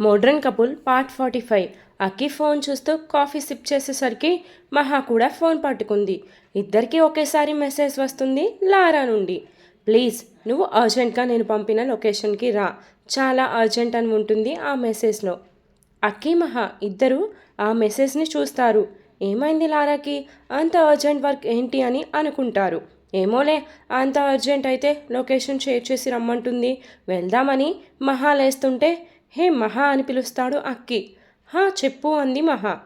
Modern couple part forty five. Akki phone చూస్తూ coffee sip చేసేసరికి మహా కూడా ఫోన్ పట్టుకుంది. ఇద్దరికీ ఒకేసారి మెసేజ్ వస్తుంది లారా నుండి. ప్లీజ్ నువ్వు అర్జెంట్గా నేను పంపిన లొకేషన్కి రా. చాలా అర్జెంట్ అని ఉంటుంది ఆ మెసేజ్లో. అక్కి మహా ఇద్దరు ఆ మెసేజ్ని చూస్తారు. ఏమైంది లారాకి? అంత అర్జెంట్ వర్క్ ఏంటి అని అనుకుంటారు. ఏమోలే అంత అర్జెంట్ అయితే లొకేషన్ షేర్ చేసి రమ్మంటుంది. వెళ్దామని మహా లేస్తుంటే హే మహా అని పిలుస్తాడు అక్కి. హా చెప్పు అంది మహా.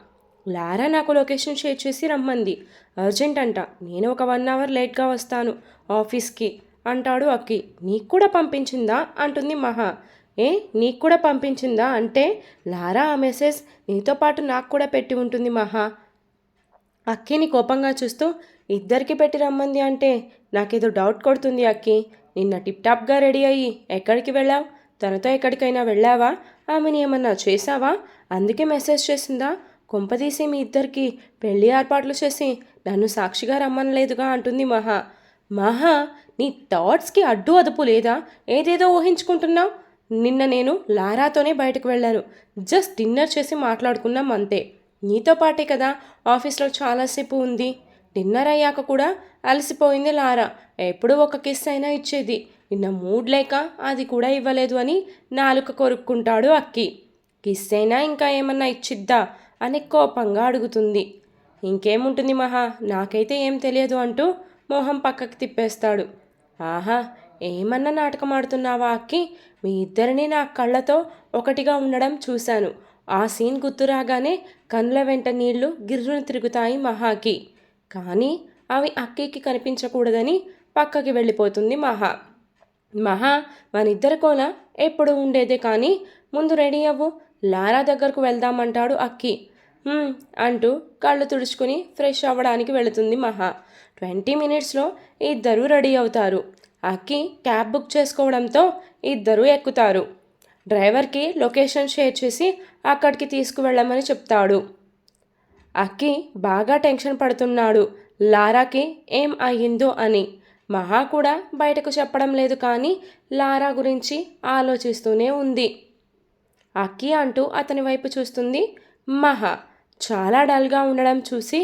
లారా నాకు లొకేషన్ షేర్ చేసి రమ్మంది. అర్జెంట్ అంట నేను ఒక వన్ అవర్ లేట్గా వస్తాను ఆఫీస్కి అంటాడు అక్కి. నీకు కూడా పంపించిందా? అంటుంది మహా. ఏ నీకు కూడా పంపించిందా? అంటే లారా ఆ మెసేజ్ నీతో పాటు నాకు కూడా పెట్టి ఉంటుంది మహా. అక్కిని కోపంగా చూస్తూ ఇద్దరికి పెట్టి రమ్మంది అంటే నాకేదో డౌట్ కొడుతుంది అక్కి. నిన్న టిప్ టాప్గా రెడీ అయ్యి ఎక్కడికి వెళ్ళావు? తనతో ఎక్కడికైనా వెళ్ళావా? ఆమెని ఏమన్నా చేశావా? అందుకే మెసేజ్ చేసిందా? కొంపదీసి మీ ఇద్దరికి పెళ్ళి ఏర్పాట్లు చేసి నన్ను సాక్షిగా రమ్మనలేదుగా అంటుంది మహా. మహా నీ థాట్స్కి అడ్డు అదుపు లేదా? ఏదేదో ఊహించుకుంటున్నావు? నిన్న నేను లారాతోనే బయటకు వెళ్ళాను. జస్ట్ డిన్నర్ చేసి మాట్లాడుకున్నాం అంతే. నీతో పాటే కదా ఆఫీస్లో చాలాసేపు ఉంది. డిన్నర్ అయ్యాక కూడా అలసిపోయింది లారా. ఎప్పుడు ఒక కిస్ అయినా ఇచ్చేది. నిన్న మూడ్ లేక అది కూడా ఇవ్వలేదు అని నాలుక కొరుక్కుంటాడు అక్కి. కిస్ అయినా ఇంకా ఏమన్నా ఇచ్చిద్దా అని కోపంగా అడుగుతుంది. ఇంకేముంటుంది మహా? నాకైతే ఏం తెలియదు అంటూ మొహం పక్కకి తిప్పేస్తాడు. ఆహా ఏమన్నా నాటకం ఆడుతున్నావా అక్కి? మీ ఇద్దరిని నా కళ్ళతో ఒకటిగా ఉండడం చూశాను. ఆ సీన్ గుర్తురాగానే కళ్ళ వెంట నీళ్ళు గిర్రును తిరుగుతాయి మహాకి. కానీ అవి అక్కీకి కనిపించకూడదని పక్కకి వెళ్ళిపోతుంది మహా. మహా మనిద్దరి కోన ఎప్పుడు ఉండేదే కానీ ముందు రెడీ అవ్వు లారా దగ్గరకు వెళ్దామంటాడు అక్కి. అంటూ కళ్ళు తుడుచుకుని ఫ్రెష్ అవ్వడానికి వెళుతుంది మహా. ట్వంటీ మినిట్స్లో ఇద్దరూ రెడీ అవుతారు. అక్కి క్యాబ్ బుక్ చేసుకోవడంతో ఇద్దరూ ఎక్కుతారు. డ్రైవర్కి లొకేషన్ షేర్ చేసి అక్కడికి తీసుకువెళ్ళమని చెప్తాడు. అక్కి బాగా టెన్షన్ పడుతున్నాడు. లారాకి ఏం అయ్యిందో అని. మహా కూడా బయటకు చెప్పడం లేదు కానీ లారా గురించి ఆలోచిస్తూనే ఉంది. అక్కి అంటూ అతని వైపు చూస్తుంది మహా. చాలా డల్గా ఉండడం చూసి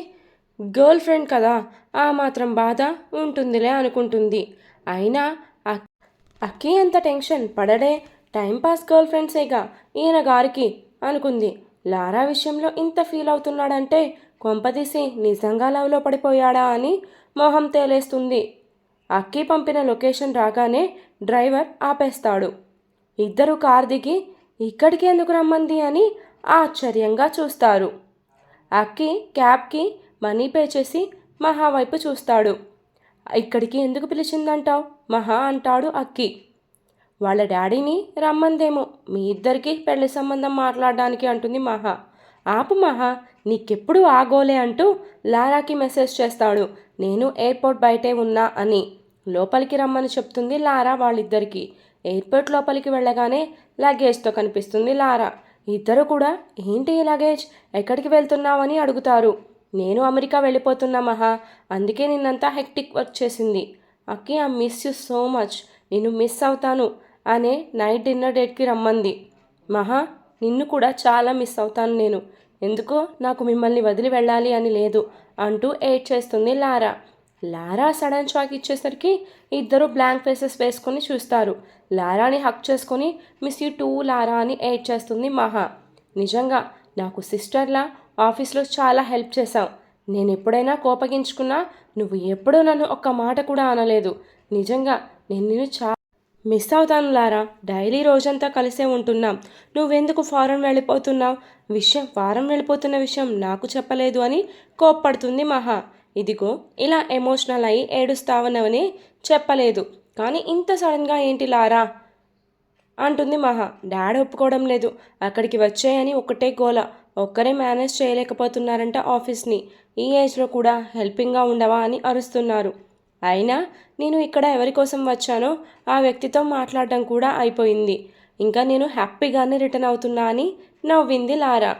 గర్ల్ ఫ్రెండ్ కదా ఆ మాత్రం బాధ ఉంటుందిలే అనుకుంటుంది. అయినా అక్కి అంత టెన్షన్ పడడే టైంపాస్ గర్ల్ ఫ్రెండ్సేగా ఈయన గారికి అనుకుంది. లారా విషయంలో ఇంత ఫీల్ అవుతున్నాడంటే కొంపదీసి నిజంగా లవ్లో పడిపోయాడా అని మొహం తేలేస్తుంది. అక్కి పంపిన లొకేషన్ రాగానే డ్రైవర్ ఆపేస్తాడు. ఇద్దరు కార్ దిగి ఇక్కడికి ఎందుకు రమ్మంది అని ఆశ్చర్యంగా చూస్తారు. అక్కి క్యాబ్కి మనీ పే చేసి మహా వైపు చూస్తాడు. ఇక్కడికి ఎందుకు పిలిచిందంటావు? మహా అంటాడు అక్కి. వాళ్ళ డాడీని రమ్మందేమో మీ ఇద్దరికి పెళ్ళి సంబంధం మాట్లాడడానికి అంటుంది మహా. ఆపు మహా నీకెప్పుడు ఆగోలే అంటూ లారాకి మెసేజ్ చేస్తాడు. నేను ఎయిర్పోర్ట్ బయటే ఉన్నా అని. లోపలికి రమ్మని చెప్తుంది లారా వాళ్ళిద్దరికి. ఎయిర్పోర్ట్ లోపలికి వెళ్ళగానే లగేజ్తో కనిపిస్తుంది లారా. ఇద్దరు కూడా ఏంటి ఈ లగేజ్? ఎక్కడికి వెళ్తున్నావని అడుగుతారు. నేను అమెరికా వెళ్ళిపోతున్నా మహా. అందుకే నిన్నంతా హెక్టిక్ వర్క్ చేసింది. Akki I miss you so much నేను మిస్ అవుతాను అనే నైట్ డిన్నర్ డేట్కి రమ్మంది. మహా నిన్ను కూడా చాలా మిస్ అవుతాను నేను. ఎందుకో? నాకు మిమ్మల్ని వదిలి వెళ్ళాలి అని లేదు అంటూ ఏడ్ చేస్తుంది లారా. లారా సడన్ షాక్ ఇచ్చేసరికి ఇద్దరు బ్లాంక్ ఫేసెస్ వేసుకొని చూస్తారు. లారాని హక్ చేసుకొని మిస్ యూ టూ లారా అని ఏడ్ చేస్తుంది మహా. నిజంగా నాకు సిస్టర్లా ఆఫీస్లో చాలా హెల్ప్ చేశావు. నేను ఎప్పుడైనా కోపగించుకున్నా నువ్వు ఎప్పుడూ నన్ను ఒక్క మాట కూడా అనలేదు. నిజంగా నేను నిన్ను చా మిస్ అవుతాను లారా. డైలీ రోజంతా కలిసే ఉంటున్నాం. నువ్వెందుకు ఫారెన్ వెళ్ళిపోతున్నావు? విషయం వారం వెళ్ళిపోతున్న విషయం నాకు చెప్పలేదు అని కోప్పడుతుంది మహా. ఇదిగో ఇలా ఎమోషనల్ అయి ఏడుస్తావనవని చెప్పలేదు. కానీ ఇంత సడన్గా ఏంటి లారా? అంటుంది మహా. డాడ్ ఒప్పుకోవడం లేదు. అక్కడికి వచ్చాయని ఒకటే గోల. ఒక్కరే మేనేజ్ చేయలేకపోతున్నారంట ఆఫీస్ని. ఈ ఏజ్లో కూడా హెల్పింగ్గా ఉండవా అని అరుస్తున్నారు. అయినా నేను ఇక్కడ ఎవరి కోసం వచ్చానో ఆ వ్యక్తితో మాట్లాడడం కూడా అయిపోయింది. ఇంకా నేను హ్యాపీగానే రిటర్న్ అవుతున్నా అని నవ్వింది లారా.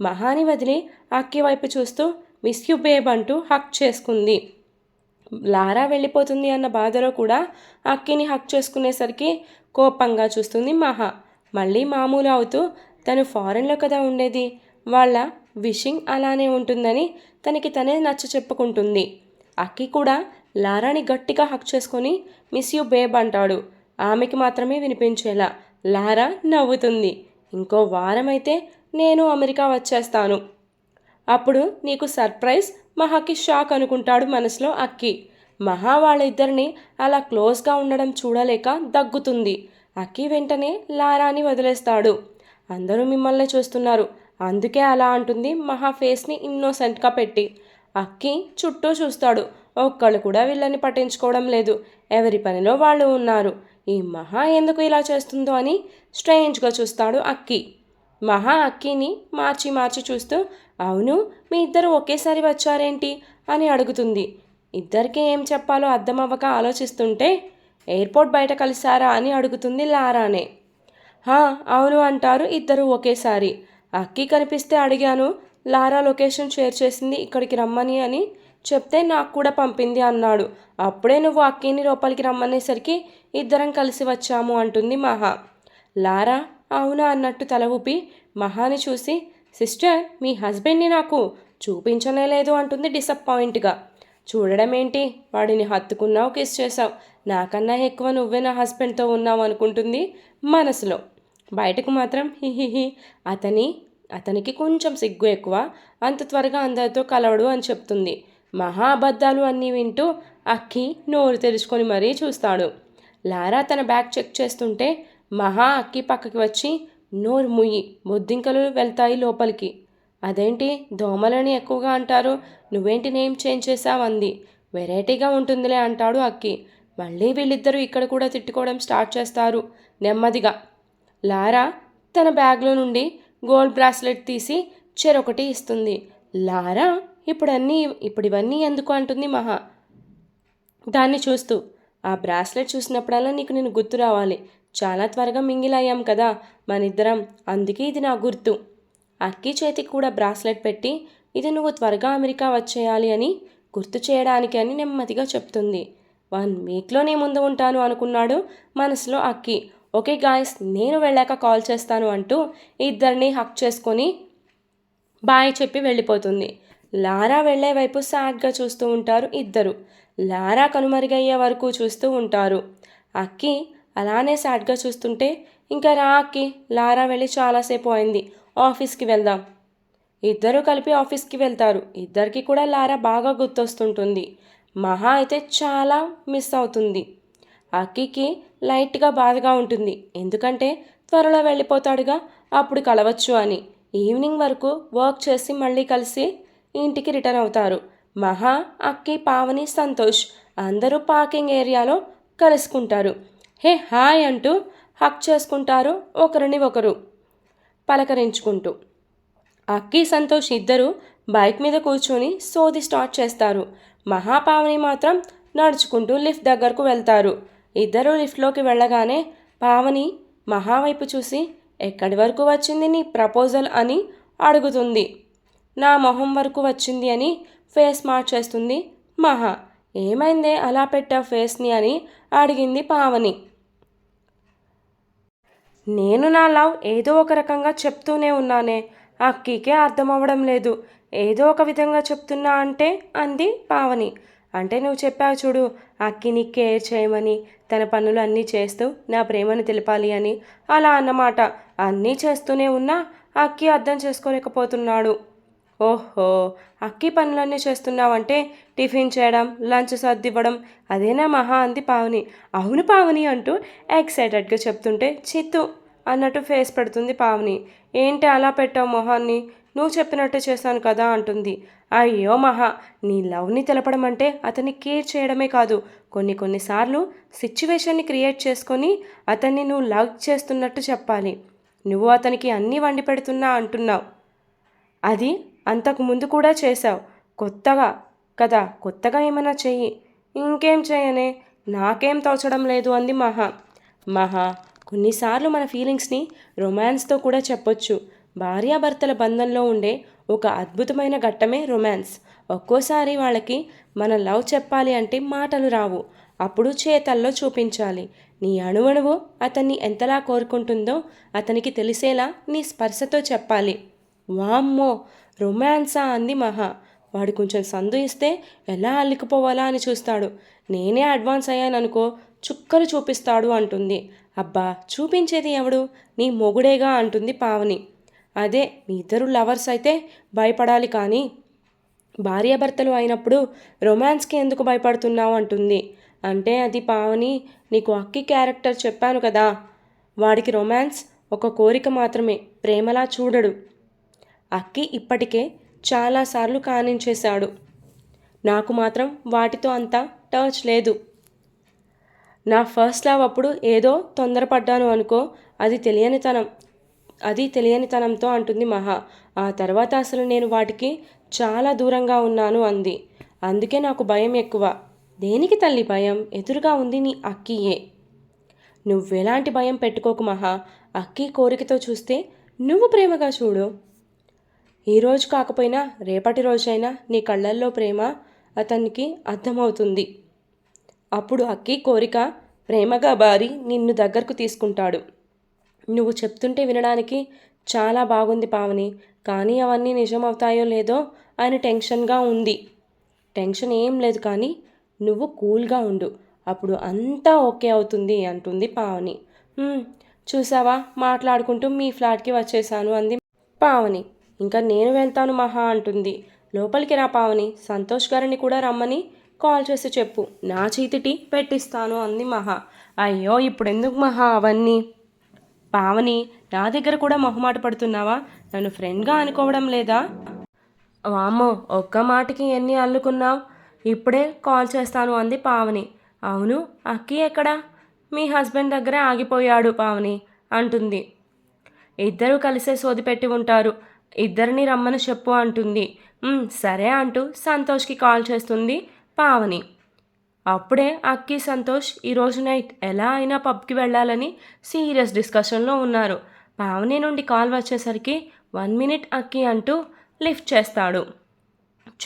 మహాని వదిలి అక్కి వైపు చూస్తూ మిస్ యు బేబ్ అంటూ హక్ చేసుకుంది. లారా వెళ్ళిపోతుంది అన్న బాధలో కూడా అక్కిని హక్ చేసుకునేసరికి కోపంగా చూస్తుంది మహా. మళ్ళీ మామూలు అవుతూ తను ఫారెన్లో కదా ఉండేది? వాళ్ళ విషింగ్ అలానే ఉంటుందని తనకి తనే నచ్చ చెప్పుకుంటుంది. అక్కి కూడా లారాని గట్టిగా హక్ చేసుకొని మిస్ యూ బేబ్ అంటాడు. ఆమెకి మాత్రమే వినిపించేలా లారా నవ్వుతుంది. ఇంకో వారం అయితే నేను అమెరికా వచ్చేస్తాను. అప్పుడు నీకు సర్ప్రైజ్ మహాకి షాక్ అనుకుంటాడు మనసులో అక్కి. మహా వాళ్ళిద్దరిని అలా క్లోజ్గా ఉండడం చూడలేక దగ్గుతుంది. అక్కి వెంటనే లారాని వదిలేస్తాడు. అందరూ మిమ్మల్ని చూస్తున్నారు. అందుకే అలా అంటుంది మహా ఫేస్ని ఇన్నోసెంట్గా పెట్టి. అక్కి చుట్టూ చూస్తాడు. ఒక్కళ్ళు కూడా వీళ్ళని పట్టించుకోవడం లేదు. ఎవరి పనిలో వాళ్ళు ఉన్నారు? ఈ మహా ఎందుకు ఇలా చేస్తుందో అని స్ట్రేంజ్గా చూస్తాడు అక్కి. మహా అక్కిని మార్చి మార్చి చూస్తూ అవును మీ ఇద్దరు ఒకేసారి వచ్చారేంటి? అని అడుగుతుంది. ఇద్దరికి ఏం చెప్పాలో అర్థమవ్వక ఆలోచిస్తుంటే ఎయిర్పోర్ట్ బయట కలిసారా అని అడుగుతుంది లారానే. హా అవును అంటారు ఇద్దరు ఒకేసారి. అక్కి కనిపిస్తే అడిగాను లారా లొకేషన్ షేర్ చేసింది ఇక్కడికి రమ్మని అని చెప్తే నాకు కూడా పంపింది అన్నాడు. అప్పుడే నువ్వు అక్కిని లోపలికి రమ్మనేసరికి ఇద్దరం కలిసి వచ్చాము అంటుంది మహా. లారా అవునా అన్నట్టు తల ఊపి మహాని చూసి సిస్టర్ మీ హస్బెండ్ని నాకు చూపించనే లేదు అంటుంది డిసప్పాయింట్గా. చూడడం ఏంటి వాడిని హత్తుకున్నావు కిస్ చేసావు నాకన్నా ఎక్కువ నువ్వే నా హస్బెండ్తో ఉన్నావు అనుకుంటుంది మనసులో. బయటకు మాత్రం హిహిహి అతని అతనికి కొంచెం సిగ్గు ఎక్కువ అంత త్వరగా అందరితో కలవడు అని చెప్తుంది. మహా అబద్ధాలు అన్నీ వింటూ అక్కి నోరు తెరుచుకొని మరీ చూస్తాడు. లారా తన బ్యాగ్ చెక్ చేస్తుంటే మహా అక్కి పక్కకి వచ్చి నోరు ముయ్యి బొద్దింకలు వెళ్తాయి లోపలికి. అదేంటి? దోమలని ఎక్కువగా అంటారు. నువ్వేంటి నేమ్ చేంజ్ చేసావంది వెరైటీగా ఉంటుందిలే అంటాడు అక్కి. మళ్ళీ వీళ్ళిద్దరూ ఇక్కడ కూడా తిట్టుకోవడం స్టార్ట్ చేస్తారు. నెమ్మదిగా. లారా తన బ్యాగ్లో నుండి గోల్డ్ బ్రాస్లెట్ తీసి చెరొకటి ఇస్తుంది. లారా ఇప్పుడు అన్నీ ఇప్పుడు ఇవన్నీ ఎందుకు అంటుంది మహా? దాన్ని చూస్తూ ఆ బ్రాస్లెట్ చూసినప్పుడల్లా నీకు నేను గుర్తు రావాలి. చాలా త్వరగా మింగిలయ్యాం కదా మనిద్దరం. అందుకే ఇది నా గుర్తు. అక్కి చేతికి కూడా బ్రాస్లెట్ పెట్టి ఇది నువ్వు త్వరగా అమెరికా వచ్చేయాలి అని గుర్తు చేయడానికి అని నెమ్మదిగా చెప్తుంది. వన్ వీక్లో నేను ముందు ఉంటాను అనుకున్నాడు మనసులో అక్కి. ఓకే గాయస్ నేను వెళ్ళాక కాల్ చేస్తాను అంటూ ఇద్దరిని హక్ చేసుకొని బాయ్ చెప్పి వెళ్ళిపోతుంది. లారా వెళ్ళే వైపు సాగ్గా చూస్తూ ఉంటారు ఇద్దరు. లారా కనుమరుగయ్యే వరకు చూస్తూ ఉంటారు. అక్కి అలానే సాడ్గా చూస్తుంటే ఇంకా రా అక్కి లారా వెళ్ళి చాలాసేపు అయింది. ఆఫీస్కి వెళ్దాం. ఇద్దరు కలిపి ఆఫీస్కి వెళ్తారు. ఇద్దరికి కూడా లారా బాగా గుర్తొస్తుంటుంది. మహా అయితే చాలా మిస్ అవుతుంది. అక్కికి లైట్గా బాధగా ఉంటుంది. ఎందుకంటే త్వరలో వెళ్ళిపోతాడుగా అప్పుడు కలవచ్చు అని. ఈవినింగ్ వరకు వర్క్ చేసి మళ్ళీ కలిసి ఇంటికి రిటర్న్ అవుతారు. మహా అక్కి పావని సంతోష్ అందరూ పార్కింగ్ ఏరియాలో కలుసుకుంటారు. హే హాయ్ అంటూ హక్ చేసుకుంటారు ఒకరిని ఒకరు పలకరించుకుంటూ. అక్కి సంతోష్ ఇద్దరు బైక్ మీద కూర్చొని సోది స్టార్ట్ చేస్తారు. మహాపావని మాత్రం నడుచుకుంటూ లిఫ్ట్ దగ్గరకు వెళ్తారు. ఇద్దరు లిఫ్ట్లోకి వెళ్ళగానే పావని మహా వైపు చూసి ఎక్కడి వరకు వచ్చింది నీ ప్రపోజల్? అని అడుగుతుంది. నా మొహం వరకు వచ్చింది అని ఫేస్ మార్చేస్తుంది మహా. ఏమైందే? అలా పెట్టా ఫేస్ని అని అడిగింది పావని. నేను నా లవ్ ఏదో ఒక రకంగా చెప్తూనే ఉన్నానే. అక్కీకే అర్థం అవ్వడం లేదు. ఏదో ఒక విధంగా చెప్తున్నా అంటే అంది పావని. అంటే నువ్వు చెప్పావు చూడు అక్కిని కేర్ చేయమని తన పనులు అన్నీ చేస్తూ నా ప్రేమను తెలపాలి అని అలా అన్నమాట. అన్నీ చేస్తూనే ఉన్నా అక్కి అర్థం చేసుకోలేకపోతున్నాడు. ఓహో అక్కి పనులన్నీ చేస్తున్నావంటే టిఫిన్ చేయడం లంచ్ సర్దివ్వడం అదేనా మహా అంది పావని. అవును పావని అంటూ ఎక్సైటెడ్గా చెప్తుంటే చిత్తు అన్నట్టు ఫేస్ పెడుతుంది పావని. ఏంటి అలా పెట్టావు మొహాన్ని? నువ్వు చెప్పినట్టు చేశాను కదా అంటుంది. అయ్యో మహా నీ లవ్ని తెలపడం అంటే అతన్ని కేర్ చేయడమే కాదు. కొన్ని కొన్నిసార్లు సిచ్యువేషన్ని క్రియేట్ చేసుకొని అతన్ని నువ్వు లవ్ చేస్తున్నట్టు చెప్పాలి. నువ్వు అతనికి అన్నీ వండి పెడుతున్నా అంటున్నావు. అది అంతకు ముందు కూడా చేశావు. కొత్తగా కదా కొత్తగా ఏమైనా చెయ్యి. ఇంకేం చేయనే? నాకేం తోచడం లేదు అంది మహా. మహా కొన్నిసార్లు మన ఫీలింగ్స్ని రొమాన్స్తో కూడా చెప్పొచ్చు. భార్యాభర్తల బంధంలో ఉండే ఒక అద్భుతమైన ఘట్టమే రొమాన్స్. ఒక్కోసారి వాళ్ళకి మన లవ్ చెప్పాలి అంటే మాటలు రావు. అప్పుడు చేతల్లో చూపించాలి. నీ అణువణువు అతన్ని ఎంతలా కోరుకుంటుందో అతనికి తెలిసేలా నీ స్పర్శతో చెప్పాలి. వామ్మో! రొమాన్సా అంది మహా. వాడు కొంచెం సందు ఇస్తే ఎలా అల్లికిపోవాలా అని చూస్తాడు. నేనే అడ్వాన్స్ అయ్యాననుకో చుక్కలు చూపిస్తాడు అంటుంది. అబ్బా చూపించేది ఎవడు? నీ మొగుడేగా అంటుంది పావని. అదే మీ ఇద్దరు లవర్స్ అయితే భయపడాలి కానీ భార్యాభర్తలు అయినప్పుడు రొమాన్స్కి ఎందుకు భయపడుతున్నావు అంటుంది. అంటే అది పావని నీకు అక్కి క్యారెక్టర్ చెప్పాను కదా. వాడికి రొమాన్స్ ఒక కోరిక మాత్రమే. ప్రేమలా చూడడు. అక్కి ఇప్పటికే చాలాసార్లు కానించేశాడు. నాకు మాత్రం వాటితో అంత టచ్ లేదు. నా ఫస్ట్ లవ్ అప్పుడు ఏదో తొందరపడ్డాను అనుకో అది తెలియనితనం అది తెలియనితనంతో అంటుంది మహా. ఆ తర్వాత అసలు నేను వాటికి చాలా దూరంగా ఉన్నాను అంది. అందుకే నాకు భయం ఎక్కువ. దేనికి తల్లి భయం? ఎదురుగా ఉంది నీ అక్కియే. నువ్వెలాంటి భయం పెట్టుకోకు మహా. అక్కి కోరికతో చూస్తే నువ్వు ప్రేమగా చూడు. ఈ రోజు కాకపోయినా రేపటి రోజైనా నీ కళ్ళల్లో ప్రేమ అతనికి అర్థమవుతుంది. అప్పుడు అక్కి కోరిక ప్రేమగా బారి నిన్ను దగ్గరకు తీసుకుంటాడు. నువ్వు చెప్తుంటే వినడానికి చాలా బాగుంది పావని. కానీ అవన్నీ నిజమవుతాయో లేదో అని టెన్షన్గా ఉంది. టెన్షన్ ఏం లేదు కానీ నువ్వు కూల్గా ఉండు. అప్పుడు అంతా ఓకే అవుతుంది అంటుంది పావని. చూసావా? మాట్లాడుకుంటూ మీ ఫ్లాట్కి వచ్చేసాను అంది పావని. ఇంకా నేను వెళ్తాను మహా అంటుంది. లోపలికి రా పావని సంతోష్ గారిని కూడా రమ్మని కాల్ చేసి చెప్పు. నా చీతిటి పెట్టిస్తాను అంది మహా. అయ్యో ఇప్పుడు ఎందుకు మహా అవన్నీ? పావని నా దగ్గర కూడా మొహమాట పడుతున్నావా? నన్ను ఫ్రెండ్గా అనుకోవడం లేదా? వామ్మో ఒక్క మాటకి ఎన్ని అల్లుకున్నావు? ఇప్పుడే కాల్ చేస్తాను అంది పావని. అవును అక్కి ఎక్కడా? మీ హస్బెండ్ దగ్గరే ఆగిపోయాడు పావని అంటుంది. ఇద్దరూ కలిసే సోది పెట్టి ఉంటారు. ఇద్దరిని రమ్మని చెప్పు అంటుంది. సరే అంటూ సంతోష్కి కాల్ చేస్తుంది పావని. అప్పుడే అక్కి సంతోష్ ఈరోజు నైట్ ఎలా అయినా పబ్కి వెళ్ళాలని సీరియస్ డిస్కషన్లో ఉన్నారు. పావని నుండి కాల్ వచ్చేసరికి వన్ మినిట్ అక్కి అంటూ లిఫ్ట్ చేస్తాడు.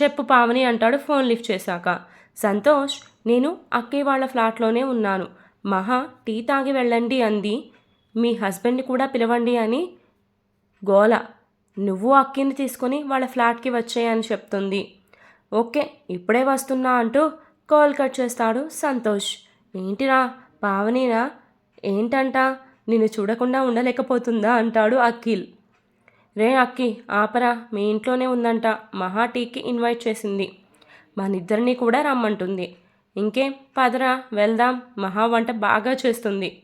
చెప్పు పావని అంటాడు ఫోన్ లిఫ్ట్ చేశాక. సంతోష్ నేను అక్కయ్య వాళ్ళ ఫ్లాట్లోనే ఉన్నాను. మహా టీ తాగి వెళ్ళండి అంది. మీ హస్బెండ్ని కూడా పిలవండి అని గోల నువ్వు అక్కిని తీసుకొని వాళ్ళ ఫ్లాట్కి వచ్చేయని చెప్తుంది. ఓకే ఇప్పుడే వస్తున్నా అంటూ కాల్ కట్ చేస్తాడు సంతోష్. ఏంటిరా పావనీనా? ఏంటంట? నిన్ను చూడకుండా ఉండలేకపోతుందా? అంటాడు అఖిల్. రే అక్కి ఆపరా మీ ఇంట్లోనే ఉందంట. మహా టీకి ఇన్వైట్ చేసింది. మనిద్దరినీ కూడా రమ్మంటుంది. ఇంకేం పదరా వెళ్దాం. మహా వంట బాగా చేస్తుంది.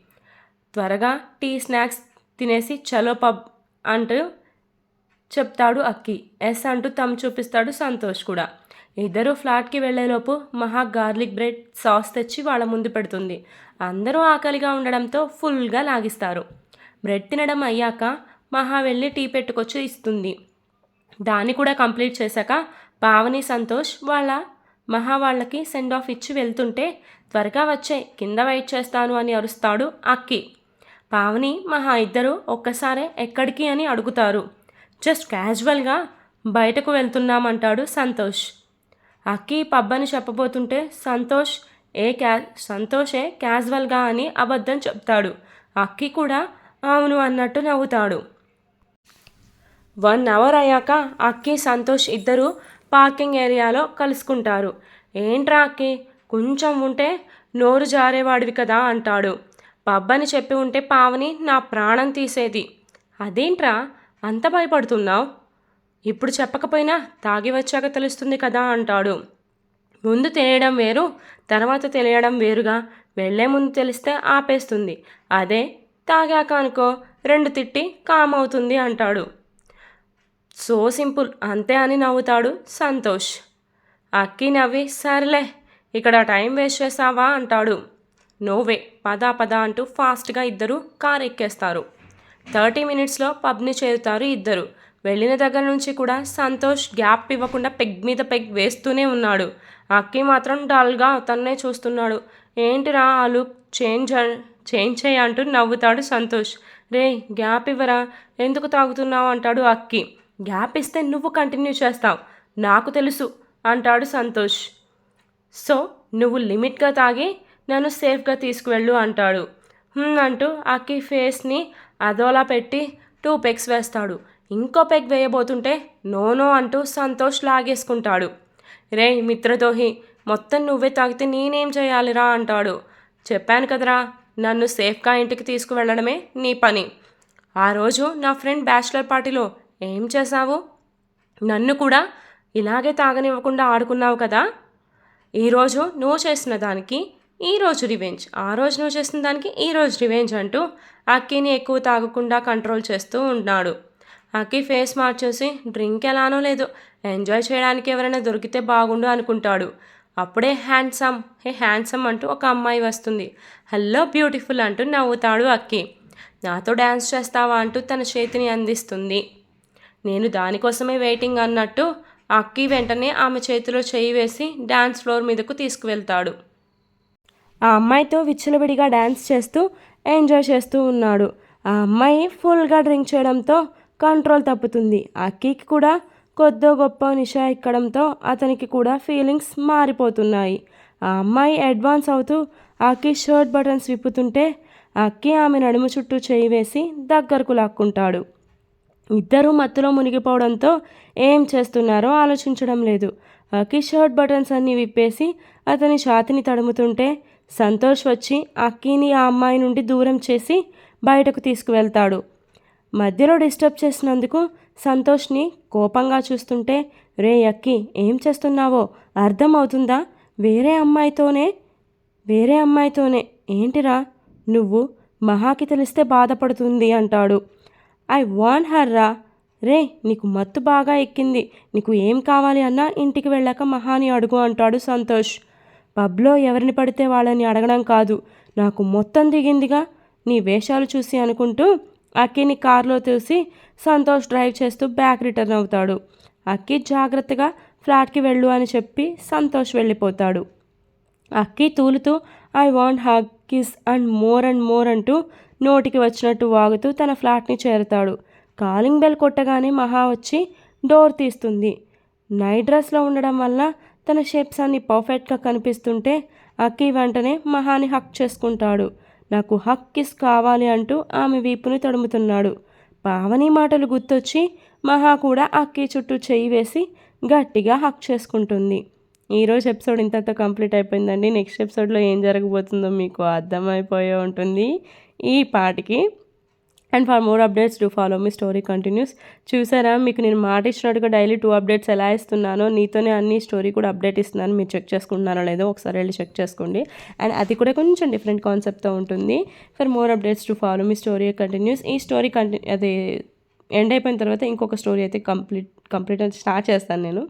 త్వరగా టీ స్నాక్స్ తినేసి చలో పబ్ అంటూ చెప్తాడు అక్కి. ఎస్ అంటూ తమ్ చూపిస్తాడు సంతోష్ కూడా. ఇద్దరు ఫ్లాట్కి వెళ్ళేలోపు మహా గార్లిక్ బ్రెడ్ సాస్ తెచ్చి వాళ్ళ ముందు పెడుతుంది. అందరూ ఆకలిగా ఉండడంతో ఫుల్గా లాగిస్తారు. బ్రెడ్ తినడం అయ్యాక మహా వెళ్ళి టీ పెట్టుకొచ్చి ఇస్తుంది. దాన్ని కూడా కంప్లీట్ చేశాక పావని సంతోష్ వాళ్ళ మహా వాళ్ళకి సెండ్ ఆఫ్ ఇచ్చి వెళ్తుంటే త్వరగా వచ్చే కింద వెయిట్ చేస్తాను అని అరుస్తాడు అక్కి. పావని మహా ఇద్దరు ఒక్కసారే ఎక్కడికి అని అడుగుతారు. జస్ట్ క్యాజువల్గా బయటకు వెళ్తున్నామంటాడు సంతోష్. అక్కి పబ్బని చెప్పబోతుంటే సంతోష్ ఏ క్యా సంతోషే క్యాజువల్గా అని అబద్ధం చెప్తాడు. అక్కి కూడా అవును అన్నట్టు నవ్వుతాడు. వన్ అవర్ అయ్యాక అక్కి సంతోష్ ఇద్దరు పార్కింగ్ ఏరియాలో కలుసుకుంటారు. ఏంట్రా అక్కి కొంచెం ఉంటే నోరు జారేవాడివి కదా అంటాడు. పబ్బని చెప్పి ఉంటే పావని నా ప్రాణం తీసేది. అదేంట్రా అంత భయపడుతున్నావు? ఇప్పుడు చెప్పకపోయినా తాగి వచ్చాక తెలుస్తుంది కదా అంటాడు. ముందు తెలియడం వేరు తర్వాత తెలియడం వేరుగా వెళ్ళే ముందు తెలిస్తే ఆపేస్తుంది. అదే తాగాక అనుకో రెండు తిట్టి కామ్ అవుతుంది అంటాడు. సో సింపుల్ అంతే అని నవ్వుతాడు సంతోష్. అక్కి నవ్వి సర్లే ఇక్కడ టైం వేస్ట్ చేసావా అంటాడు. నోవే పదా పదా అంటూ ఫాస్ట్గా ఇద్దరు కారు ఎక్కేస్తారు థర్టీ మినిట్స్లో పబ్ని చేరుతారు ఇద్దరు. వెళ్ళిన దగ్గర నుంచి కూడా సంతోష్ గ్యాప్ ఇవ్వకుండా పెగ్ మీద పెగ్ వేస్తూనే ఉన్నాడు. అక్కి మాత్రం డల్గా అతన్నే చూస్తున్నాడు. ఏంటిరా ఆ లుక్? చేంజ్ చేంజ్ చేయ అంటూ నవ్వుతాడు సంతోష్. రే గ్యాప్ ఇవ్వరా? ఎందుకు తాగుతున్నావు? అంటాడు అక్కి. గ్యాప్ ఇస్తే నువ్వు కంటిన్యూ చేస్తావు. నాకు తెలుసు అంటాడు సంతోష్. సో నువ్వు లిమిట్గా తాగి నన్ను సేఫ్గా తీసుకువెళ్ళు అంటాడు. అంటూ అక్కి ఫేస్ని అదోలా పెట్టి టూ పెగ్స్ వేస్తాడు. ఇంకో పెగ్ వేయబోతుంటే నో నో అంటూ సంతోష్ లాగేసుకుంటాడు. రే మిత్రదోహి మొత్తం నువ్వే తాగితే నేనేం చేయాలిరా అంటాడు. చెప్పాను కదరా నన్ను సేఫ్గా ఇంటికి తీసుకువెళ్ళడమే నీ పని. ఆ రోజు నా ఫ్రెండ్ బ్యాచిలర్ పార్టీలో ఏం చేశావు? నన్ను కూడా ఇలాగే తాగనివ్వకుండా ఆడుకున్నావు కదా? ఈరోజు నువ్వు చేసిన దానికి ఈరోజు రివెంజ్ ఆ రోజు నువ్వు చేసిన దానికి ఈరోజు రివెంజ్ అంటూ అక్కిని ఎక్కువ తాగకుండా కంట్రోల్ చేస్తూ ఉన్నాడు. అక్కి ఫేస్ మార్చేసి డ్రింక్ ఎలానో లేదు. ఎంజాయ్ చేయడానికి ఎవరైనా దొరికితే బాగుండు అనుకుంటాడు. అప్పుడే హ్యాండ్సమ్ హే హ్యాండ్సమ్ అంటూ ఒక అమ్మాయి వస్తుంది. హలో బ్యూటిఫుల్ అంటూ నవ్వుతాడు అక్కి. నాతో డ్యాన్స్ చేస్తావా? అంటూ తన చేతిని అందిస్తుంది. నేను దానికోసమే వెయిటింగ్ అన్నట్టు అక్కి వెంటనే ఆమె చేతిలో చేయి వేసి డ్యాన్స్ ఫ్లోర్ మీదకు తీసుకువెళ్తాడు. ఆ అమ్మాయితో విచ్చలవిడిగా డ్యాన్స్ చేస్తూ ఎంజాయ్ చేస్తూ ఉన్నాడు. ఆ అమ్మాయి ఫుల్గా డ్రింక్ చేయడంతో కంట్రోల్ తప్పుతుంది. అక్కీకి కూడా కొద్దో గొప్ప నిషా ఎక్కడంతో అతనికి కూడా ఫీలింగ్స్ మారిపోతున్నాయి. ఆ అమ్మాయి అడ్వాన్స్ అవుతూ అక్కి షర్ట్ బటన్స్ విప్పుతుంటే అక్కి ఆమె నడుము చుట్టూ చేయి వేసి దగ్గరకు లాక్కుంటాడు. ఇద్దరూ మత్తులో మునిగిపోవడంతో ఏం చేస్తున్నారో ఆలోచించడం లేదు. అక్కి షర్ట్ బటన్స్ అన్నీ విప్పేసి అతని ఛాతిని తడుముతుంటే సంతోష్ వచ్చి అక్కీని ఆ అమ్మాయి నుండి దూరం చేసి బయటకు తీసుకువెళ్తాడు. మధ్యలో డిస్టర్బ్ చేసినందుకు సంతోష్ని కోపంగా చూస్తుంటే రే అక్కి ఏం చేస్తున్నావో? అర్థం అవుతుందా? వేరే అమ్మాయితోనే వేరే అమ్మాయితోనే. ఏంటిరా? నువ్వు మహాకి తెలిస్తే బాధపడుతుంది అంటాడు. ఐ వాన్ హర్ రా. రే నీకు మత్తు బాగా ఎక్కింది. నీకు ఏం కావాలి అన్నా ఇంటికి వెళ్ళాక మహాని అడుగు అంటాడు సంతోష్. పబ్లో ఎవరిని పడితే వాళ్ళని అడగడం కాదు. నాకు మొత్తం దిగిందిగా నీ వేషాలు చూసి అనుకుంటూ అక్కిని కారులో చూసి సంతోష్ డ్రైవ్ చేస్తూ బ్యాక్ రిటర్న్ అవుతాడు. అక్కి జాగ్రత్తగా ఫ్లాట్కి వెళ్ళు అని చెప్పి సంతోష్ వెళ్ళిపోతాడు. Akki తూలుతూ I want hug kiss and more and more అంటూ నోటికి వచ్చినట్టు వాగుతూ తన ఫ్లాట్ని చేరుతాడు. కాలింగ్ బెల్ కొట్టగానే మహా వచ్చి డోర్ తీస్తుంది. నైట్ డ్రెస్లో ఉండడం వల్ల తన షేప్స్ అన్ని పర్ఫెక్ట్గా కనిపిస్తుంటే అక్కి వెంటనే మహాని హక్ చేసుకుంటాడు. నాకు హక్ కిస్ కావాలి అంటూ ఆమె వీపుని తడుముతున్నాడు. పావని మాటలు గుర్తొచ్చి మహా కూడా అక్కి చుట్టూ చెయ్యి వేసి గట్టిగా హక్ చేసుకుంటుంది. ఈరోజు ఎపిసోడ్ ఇంతతో కంప్లీట్ అయిపోయిందండి. నెక్స్ట్ ఎపిసోడ్లో ఏం జరగబోతుందో మీకు అర్థమైపోయే ఉంటుంది. ఈ పాటికి and for more updates to follow me story continues చూసారా? మీకు నేను మాట ఇచ్చినట్టుగా డైలీ టూ అప్డేట్స్ ఎలా ఇస్తున్నానో నీతోనే అన్ని స్టోరీ కూడా అప్డేట్ ఇస్తున్నాను. మీరు చెక్ చేసుకుంటున్నారో లేదో ఒకసారి వెళ్ళి చెక్ చేసుకోండి. అండ్ అది కూడా కొంచెం డిఫరెంట్ కాన్సెప్ట్తో ఉంటుంది. For more updates to follow me story continues ఈ స్టోరీ కంటి అది ఎండ్ అయిపోయిన తర్వాత ఇంకొక స్టోరీ అయితే కంప్లీట్ కంప్లీట్ స్టార్ట్ చేస్తాను నేను.